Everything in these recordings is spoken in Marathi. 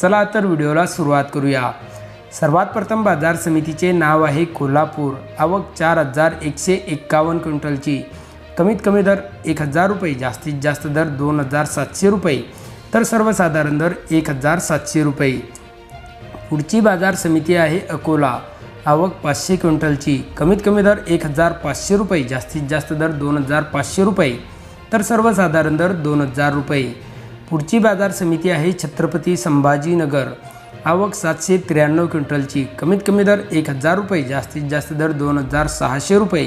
चला तर व्हिडिओला सुरुवात करूया. सर्वात प्रथम बाजार समितीचे नाव आहे कोल्हापूर. आवक चार हजार एकशे एक्कावन्न क्विंटलची. कमीत कमी दर एक हजार रुपये जास्तीत जास्त दर दोन हजार सातशे रुपये तर सर्वसाधारण दर एक हजार सातशे रुपये. पुढची बाजार समिती आहे अकोला. आवक पाचशे क्विंटलची. कमीत कमी दर एक हजार पाचशे रुपये जास्तीत जास्त दर दोन हजार पाचशे रुपये तर सर्वसाधारण दर दोन हजार रुपये. पुढची बाजार समिती आहे छत्रपती संभाजीनगर. आवक सातशे त्र्याण्णव क्विंटलची. कमीत कमी दर एक हजार रुपये जास्तीत जास्त दर दोन हजार सहाशे रुपये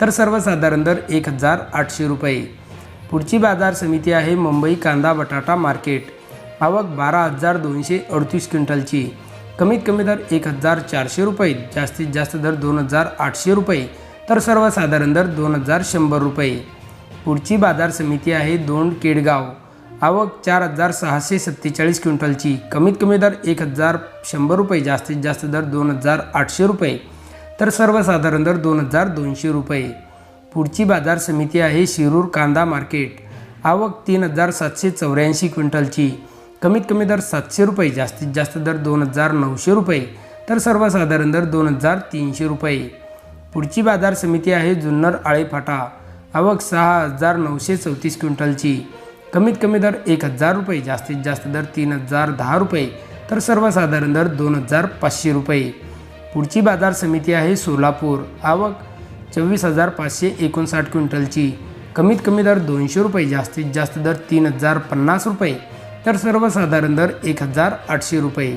तर सर्वसाधारण दर एक हजार आठशे रुपये. पुढची बाजार समिती आहे मुंबई कांदा बटाटा मार्केट. आवक बारा हजार दोनशे अडतीस क्विंटलची. कमीत कमी दर एक हजार चारशे रुपये जास्तीत जास्त दर दोन हजार आठशे रुपये तर सर्वसाधारण दर दोन हजार शंभर रुपये. पुढची बाजार समिती आहे दोन केडगाव. आवक चार हजार सहाशे सत्तेचाळीस क्विंटलची. कमीत कमी दर एक हजार शंभर रुपये जास्तीत जास्त दर दोन हजार आठशे रुपये. तर सर्वसाधारण दर दोन हजार दोनशे रुपये. पुढची बाजार समिती आहे शिरूर कांदा मार्केट. आवक तीन हजार सातशे चौऱ्याऐंशी क्विंटलची. कमीत कमी दर सातशे रुपये जास्तीत जास्त दर दोन हजार नऊशे रुपये. तर सर्वसाधारण दर दोन हजार तीनशे रुपये. पुढची बाजार समिती आहे जुन्नर आळेफाटा. आवक सहा हजार नऊशे चौतीस क्विंटलची. कमीत कमी दर एक हजार रुपये जास्तीत जास्त दर तीन हजार दहा रुपये तर सर्वसाधारण दर दोन हजार पाचशे रुपये. पुढची बाजार समिती आहे सोलापूर. आवक चोवीस हजार पाचशे एकोणसाठ क्विंटलची. कमीत कमी दर दोनशे रुपये जास्तीत जास्त दर तीन हजार पन्नास रुपये तर सर्वसाधारण दर एक हजार आठशे रुपये.